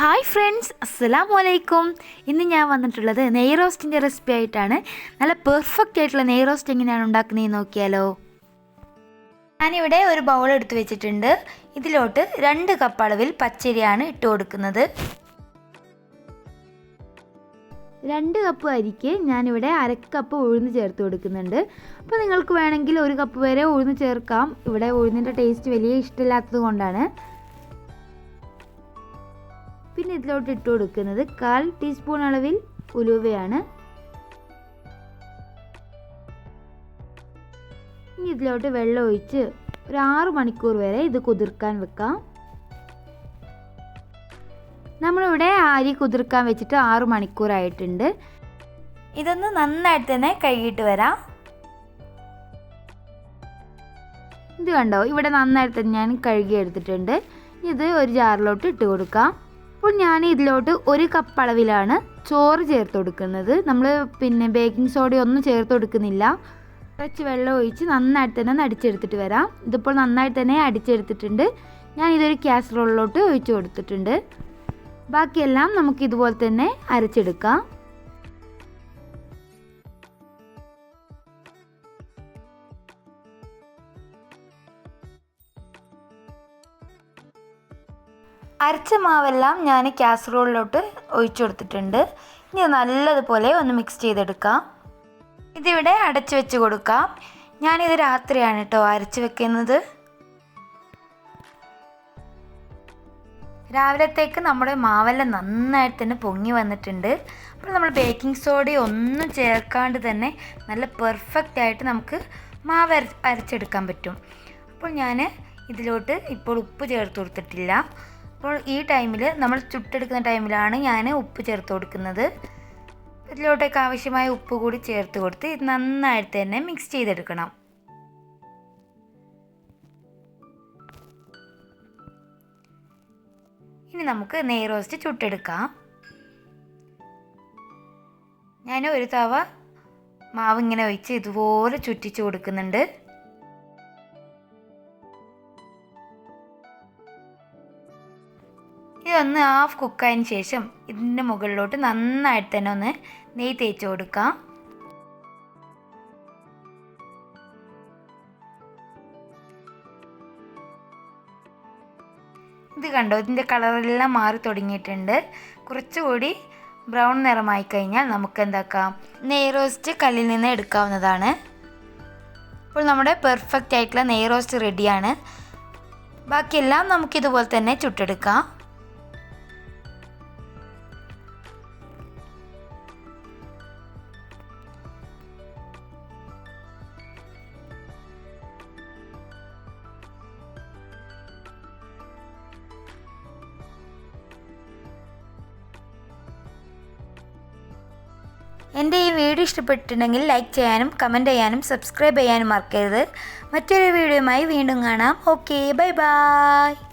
Hi friends അസ്സലാമു വലൈക്കും ഇന്ന് ഞാൻ വന്നിട്ടുള്ളത് നെയ് റോസ്റ്റിന്റെ റെസിപ്പി ആയിട്ടാണ്. നല്ല പെർഫെക്റ്റ് ആയിട്ടുള്ള നെയ് റോസ്റ്റ് എങ്ങനെയാണ് ഉണ്ടാക്കുന്നത് നോക്കിയാലോ. ഞാനിവിടെ ഒരു ബൗൾ എടുത്തു വെച്ചിട്ടുണ്ട്. ഇതിലോട്ട് രണ്ട് കപ്പ് അളവിൽ പച്ചരിയാണ് ഇട്ട് കൊടുക്കുന്നത്. രണ്ട് കപ്പ് അരിക്ക് ഞാനിവിടെ കപ്പ് ഉഴുന്ന് ചേർത്ത് കൊടുക്കുന്നുണ്ട്. അപ്പോൾ നിങ്ങൾക്ക് വേണമെങ്കിൽ ഒരു കപ്പ് വരെ ഉഴുന്ന് ചേർക്കാം. ഇവിടെ ഉഴുന്നിന്റെ ടേസ്റ്റ് വലിയ ഇഷ്ടമില്ലാത്തത് കൊണ്ടാണ്. പിന്നെ ഇതിലോട്ട് ഇട്ട് കൊടുക്കുന്നത് കാൽ ടീസ്പൂൺ അളവിൽ ഉലുവയാണ്. ഇനി ഇതിലോട്ട് വെള്ളം ഒഴിച്ച് ഒരു ആറ് മണിക്കൂർ വരെ ഇത് കുതിർക്കാൻ വെക്കാം. നമ്മളിവിടെ അരി കുതിർക്കാൻ വെച്ചിട്ട് ആറ് മണിക്കൂറായിട്ടുണ്ട് ഇതൊന്ന് നന്നായിട്ട് തന്നെ കഴുകിയിട്ട് വരാം. ഇത് കണ്ടോ? ഇവിടെ നന്നായിട്ട് തന്നെ ഞാൻ കഴുകി എടുത്തിട്ടുണ്ട് ഇത് ഒരു ജാറിലോട്ട് ഇട്ട് കൊടുക്കാം. അപ്പോൾ ഞാൻ ഇതിലോട്ട് ഒരു കപ്പ് അളവിലാണ് ചോറ് ചേർത്ത് കൊടുക്കുന്നത്. നമ്മൾ പിന്നെ ബേക്കിംഗ് സോഡ ഒന്നും ചേർത്ത് കൊടുക്കുന്നില്ല. കുറച്ച് വെള്ളം ഒഴിച്ച് നന്നായിട്ട് തന്നെ അടിച്ചെടുത്തിട്ട് വരാം. ഇതിപ്പോൾ നന്നായിട്ട് തന്നെ അടിച്ചെടുത്തിട്ടുണ്ട്. ഞാൻ ഇതൊരു കാസറോളിലോട്ട് ഒഴിച്ച് കൊടുത്തിട്ടുണ്ട്. ബാക്കിയെല്ലാം നമുക്ക് ഇതുപോലെ തന്നെ അരച്ചെടുക്കാം. അരച്ച മാവെല്ലാം ഞാൻ കാസറോളിലോട്ട് ഒഴിച്ചു കൊടുത്തിട്ടുണ്ട്. ഇനി നല്ലതുപോലെ ഒന്ന് മിക്സ് ചെയ്തെടുക്കാം. ഇതിവിടെ അടച്ചു വെച്ച് കൊടുക്കാം. ഞാനിത് രാത്രിയാണ് കേട്ടോ അരച്ച് വെക്കുന്നത്. രാവിലത്തേക്ക് നമ്മുടെ മാവെല്ലാം നന്നായിട്ട് തന്നെ പൊങ്ങി വന്നിട്ടുണ്ട്. അപ്പോൾ നമ്മൾ ബേക്കിംഗ് സോഡ ഒന്നും ചേർക്കാണ്ട് തന്നെ നല്ല പെർഫെക്റ്റ് ആയിട്ട് നമുക്ക് മാവ് അര അരച്ചെടുക്കാൻ പറ്റും. അപ്പോൾ ഞാൻ ഇതിലോട്ട് ഇപ്പോൾ ഉപ്പ് ചേർത്ത് കൊടുത്തിട്ടില്ല. അപ്പോൾ ഈ ടൈമിൽ നമ്മൾ ചുട്ടെടുക്കുന്ന ടൈമിലാണ് ഞാൻ ഉപ്പ് ചേർത്ത് കൊടുക്കുന്നത്. ഇതിലോട്ടേക്ക് ആവശ്യമായ ഉപ്പ് കൂടി ചേർത്ത് കൊടുത്ത് ഇത് നന്നായിട്ട് തന്നെ മിക്സ് ചെയ്തെടുക്കണം. ഇനി നമുക്ക് നെയ് റോസ്റ്റ് ചുട്ടെടുക്കാം. ഞാൻ ഒരു തവ മാവ് ഇങ്ങനെ ഒഴിച്ച് ഇതുപോലെ ചുറ്റിച്ച് കൊടുക്കുന്നുണ്ട്. ഇതൊന്ന് ഹാഫ് കുക്കായതിന് ശേഷം ഇതിന്റെ മുകളിലോട്ട് നന്നായിട്ട് തന്നെ ഒന്ന് നെയ്യ് തേച്ച് കൊടുക്കാം. ഇത് കണ്ടോ? ഇതിന്റെ കളറെല്ലാം മാറി തുടങ്ങിയിട്ടുണ്ട്. കുറച്ചുകൂടി ബ്രൗൺ നിറമായി കഴിഞ്ഞാൽ നമുക്ക് എന്താക്കാം? നെയ് റോസ്റ്റ് കല്ലിൽ നിന്ന് എടുക്കാവുന്നതാണ്. അപ്പോൾ നമ്മുടെ പെർഫെക്റ്റ് ആയിട്ടുള്ള നെയ് റോസ്റ്റ് റെഡിയാണ് ബാക്കിയെല്ലാം നമുക്കിതുപോലെ തന്നെ ചുട്ടെടുക്കാം. എന്റെ ഈ വീഡിയോ ഇഷ്ടപ്പെട്ടിട്ടുണ്ടെങ്കിൽ ലൈക്ക് ചെയ്യാനും കമന്റ് ചെയ്യാനും സബ്സ്ക്രൈബ് ചെയ്യാനും മറക്കരുത്. മറ്റൊരു വീഡിയോയുമായി വീണ്ടും കാണാം. Okay bye bye